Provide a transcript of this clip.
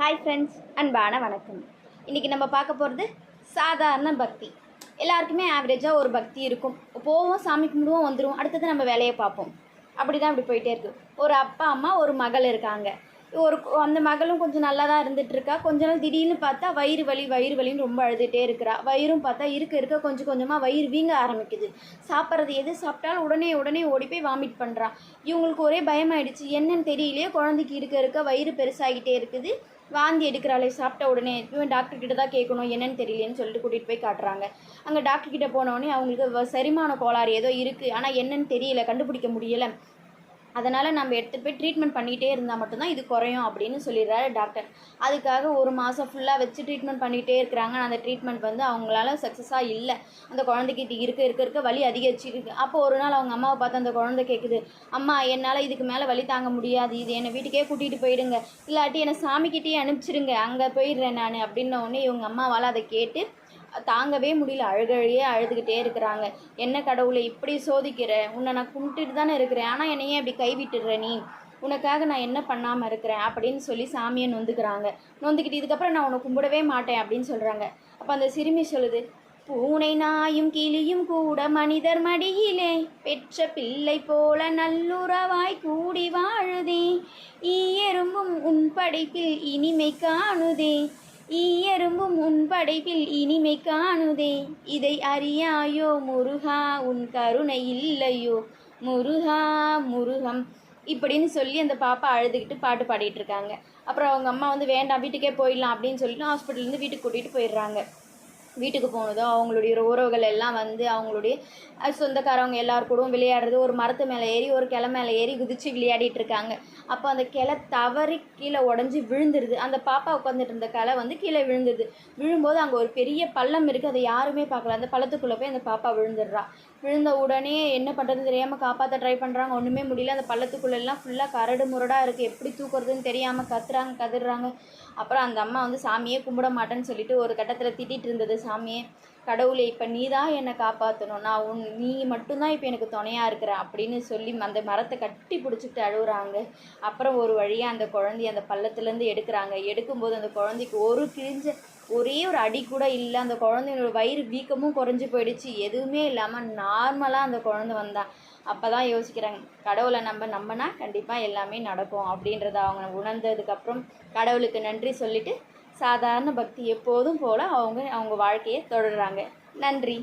Hi friends அன்பான வணக்கம். இன்றைக்கி நம்ம பார்க்க போகிறது சாதாரண பக்தி. எல்லாருக்குமே ஆவரேஜாக ஒரு பக்தி இருக்கும். போவோம் சாமி கும்பிடுவோம் வந்துடுவோம் அடுத்தது நம்ம வேலையை பார்ப்போம். அப்படி தான் அப்படி போயிட்டே இருக்குது ஒரு அப்பா அம்மா ஒரு மகள் இருக்காங்க. ஒரு அந்த மகளும் கொஞ்சம் நல்லா தான் இருந்துகிட்ருக்கா கொஞ்ச நாள் திடீர்னு பார்த்தா வயிறு வலி வயிறு வலின்னு ரொம்ப அழுதுகிட்டே இருக்கிறா. வயிறும் பார்த்தா இருக்க இருக்க கொஞ்சம் கொஞ்சமாக வயிறு வீங்க ஆரம்பிக்குது. சாப்பிட்றது எது சாப்பிட்டாலும் உடனே உடனே ஓடி போய் வாமிட் பண்ணுறா இவங்களுக்கு ஒரே பயமாயிடுச்சு. என்னன்னு தெரியலையே. குழந்தைக்கு இருக்க இருக்க வயிறு பெருசாகிட்டே இருக்குது. வாந்தி எடுக்கிறாளே சாப்பிட்ட உடனே. இவன் டாக்டர் கிட்ட தான் கேட்கணும் என்னன்னு தெரியலேன்னு சொல்லிட்டு கூட்டிகிட்டு போய் காட்டுறாங்க. அங்கே டாக்டர் கிட்ட போனோடனே அவங்களுக்கு செரிமான கோளாறு ஏதோ இருக்குது ஆனால் என்னன்னு தெரியல கண்டுபிடிக்க முடியலை. அதனால் நம்ம எடுத்துகிட்டு போய் ட்ரீட்மெண்ட் பண்ணிகிட்டே இருந்தால் மட்டும்தான் இது குறையும் அப்படின்னு சொல்லிடுறாரு டாக்டர் அதுக்காக ஒரு மாதம் ஃபுல்லாக வச்சு ட்ரீட்மெண்ட் பண்ணிகிட்டே இருக்கிறாங்க. அந்த ட்ரீட்மெண்ட் வந்து அவங்களால சக்ஸஸாக இல்லை. அந்த குழந்தைக்கு இது இருக்க இருக்க இருக்க வலி அதிகரிச்சிருக்கு. அப்போ ஒரு நாள் அவங்க அம்மாவை பார்த்து அந்த குழந்தை கேட்குது அம்மா என்னால் இதுக்கு மேலே வலி தாங்க முடியாது. இது என்னை வீட்டுக்கே கூட்டிகிட்டு போயிடுங்க. இல்லாட்டி என்னை சாமிக்கிட்டேயே அனுப்பிச்சிடுங்க அங்கே போயிடுறேன் நான். அப்படின்ன உடனே இவங்க அம்மாவால் அதை கேட்டு தாங்கவே முடியல. அழுகழியே அழுதுகிட்டே இருக்கிறாங்க. என்ன கடவுளை இப்படி சோதிக்கிற? உன்னை நான் கும்பிட்டுட்டு தானே இருக்கிறேன். ஆனால் என்னையே இப்படி கைவிட்டுடுற நீ? உனக்காக நான் என்ன பண்ணாமல் இருக்கிறேன்? அப்படின்னு சொல்லி சாமியை நொந்துக்கிறாங்க. நொந்துக்கிட்டு இதுக்கப்புறம் நான் உன்னை கும்பிடவே மாட்டேன் அப்படின்னு சொல்கிறாங்க அப்போ அந்த சிறுமி சொல்லுது பூனை நாயும் கிளியும் கூட மனிதர் மடியிலே பெற்ற பிள்ளை போல நல்லுறவாய் கூடி வாழுதே. ஈயெறும்பும் உன் படைப்பில் இனிமை காணுதே. ஈயெறும்பும் உன் படைப்பில் இனிமை காணுதே. இதை அறியாயோ முருகா உன் கருணை இல்லையோ. முருகா முருகம். இப்படின்னு சொல்லி அந்த பாப்பா அழுதுகிட்டு பாட்டு பாடிட்டு இருக்காங்க. அப்புறம் அவங்க அம்மா வந்து வேண்டாம் வீட்டுக்கே போயிடலாம் அப்படின்னு சொல்லிட்டு ஹாஸ்பிட்டல்லேருந்து வீட்டுக்கு கூட்டிகிட்டு போயிடுறாங்க. வீட்டுக்கு போனதும் அவங்களுடைய உறவுகள் எல்லாம் வந்து அவங்களுடைய சொந்தக்காரவங்க எல்லார் கூடவும் விளையாடுறது ஒரு மரத்து மேலே ஏறி ஒரு கிளை மேலே ஏறி குதிச்சு விளையாடிட்டு இருக்காங்க. அப்போ அந்த கிளை தவறி கீழே உடஞ்சி விழுந்துருது. அந்த பாப்பா உட்காந்துட்டு இருந்த கிளை வந்து கீழே விழுந்துருது. விழும்போது அங்கே ஒரு பெரிய பள்ளம் இருக்குது அதை யாருமே பார்க்கல. அந்த பள்ளத்துக்குள்ளே போய் அந்த பாப்பா விழுந்துடுறா. விழுந்த உடனே என்ன பண்ணுறது தெரியாமல் காப்பாற்ற ட்ரை பண்ணுறாங்க ஒன்றுமே முடியல. அந்த பள்ளத்துக்குள்ளெல்லாம் ஃபுல்லாக கரடு முரடாக இருக்குது எப்படி தூக்குறதுன்னு தெரியாமல் கத்துறாங்க கதறாங்க. அப்புறம் அந்த அம்மா வந்து சாமியே கும்பிட மாட்டேன்னு சொல்லிட்டு ஒரு கட்டத்தில் திட்டிகிட்டு இருந்தது. சாமியே கடவுளே இப்போ நீ தான் என்னை காப்பாற்றணும் நான் உன் நீ மட்டும்தான் இப்போ எனக்கு துணையாக இருக்கிற அப்படின்னு சொல்லி அந்த மரத்தை கட்டி பிடிச்சிட்டு அழுகுறாங்க அப்புறம் ஒரு வழியாக அந்த குழந்தைய அந்த பள்ளத்துலேருந்து எடுக்கிறாங்க. எடுக்கும்போது அந்த குழந்தைக்கு ஒரு கிழிஞ்ச ஒரே ஒரு அடி கூட இல்லை. அந்த குழந்தையோட வயிறு வீக்கமும் குறைஞ்சி போயிடுச்சு. எதுவுமே இல்லாமல் நார்மலாக அந்த குழந்தை வந்தான் அப்போ தான் யோசிக்கிறாங்க கடவுளை நம்ம நம்பினா கண்டிப்பாக எல்லாமே நடக்கும் அப்படின்றத அவங்க உணர்ந்ததுக்கப்புறம் கடவுளுக்கு நன்றி சொல்லிட்டு சாதாரண பக்தி எப்போதும் போல் அவங்க அவங்க வாழ்க்கையை தொடர்கிறாங்க நன்றி.